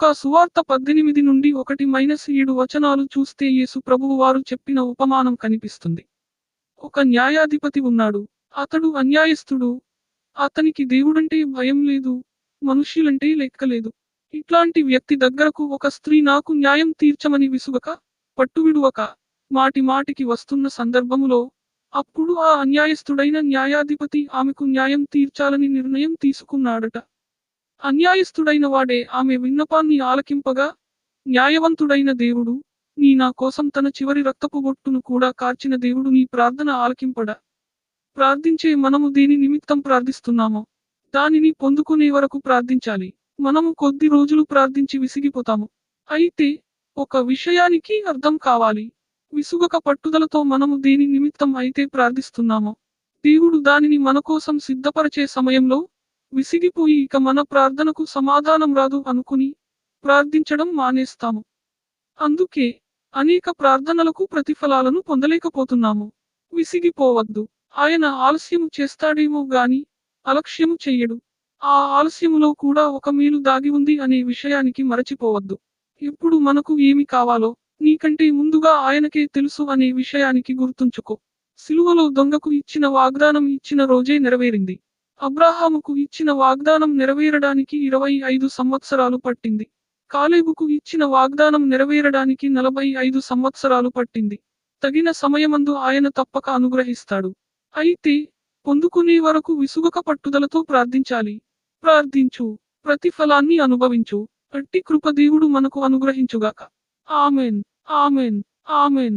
లూకా సువార్త పద్దెనిమిది నుండి ఒకటి మైనస్ ఏడు వచనాలు చూస్తే యేసు ప్రభువు వారు చెప్పిన ఉపమానం కనిపిస్తుంది. ఒక న్యాయాధిపతి ఉన్నాడు. అతడు అన్యాయస్థుడు. అతనికి దేవుడంటే భయం లేదు. మనుష్యులంటే లెక్కలేదు ఇట్లాంటి వ్యక్తి దగ్గరకు ఒక స్త్రీ నాకు న్యాయం తీర్చమని విసుగక పట్టువిడువక మాటి మాటికి వస్తున్న సందర్భములో అప్పుడు ఆ అన్యాయస్థుడైన న్యాయాధిపతి ఆమెకు న్యాయం తీర్చాలని నిర్ణయం తీసుకున్నాడట. అన్యాయస్థుడైన వాడే ఆమె విన్నపాన్ని ఆలకింపగా న్యాయవంతుడైన దేవుడు నీ నా కోసం తన చివరి రక్తపు బొట్టును కూడా కార్చిన దేవుడు నీ ప్రార్థన ఆలకింపడా. ప్రార్థించే మనము దేని నిమిత్తం ప్రార్థిస్తున్నామో. దానిని పొందుకునే వరకు ప్రార్థించాలి. మనము కొద్ది రోజులు ప్రార్థించి విసిగిపోతాము. అయితే ఒక విషయానికి అర్థం కావాలి. విసుగక పట్టుదలతో మనము దేని నిమిత్తం అయితే ప్రార్థిస్తున్నామో. దేవుడు దానిని మన కోసం సిద్ధపరచే సమయంలో విసిగిపోయి ఇక మన ప్రార్థనకు సమాధానం రాదు అనుకుని ప్రార్థించడం మానేస్తాము. అందుకే అనేక ప్రార్థనలకు ప్రతిఫలాలను పొందలేకపోతున్నాము. విసిగిపోవద్దు. ఆయన ఆలస్యము చేస్తాడేమో గాని అలక్ష్యము చెయ్యడు. ఆ ఆలస్యములో కూడా ఒక మేలు దాగి ఉంది అనే విషయానికి మరచిపోవద్దు. ఇప్పుడు మనకు ఏమి కావాలో నీకంటే ముందుగా ఆయనకే తెలుసు అనే విషయానికి గుర్తుంచుకో. సిలువలో దొంగకు ఇచ్చిన వాగ్దానం ఇచ్చిన రోజే నెరవేరింది. అబ్రాహాముకు ఇచ్చిన వాగ్దానం నెరవేరడానికి ఇరవై ఐదు సంవత్సరాలు పట్టింది. కాలేబుకు ఇచ్చిన వాగ్దానం నెరవేరడానికి నలభై ఐదు సంవత్సరాలు పట్టింది. తగిన సమయమందు ఆయన తప్పక అనుగ్రహిస్తాడు. అయితే పొందుకునే వరకు విసుగక పట్టుదలతో ప్రార్థించాలి. ప్రార్థించు. ప్రతిఫలాన్ని అనుభవించు. అట్టి కృపదేవుడు మనకు అనుగ్రహించుగాక. ఆమెన్. ఆమెన్. ఆమెన్.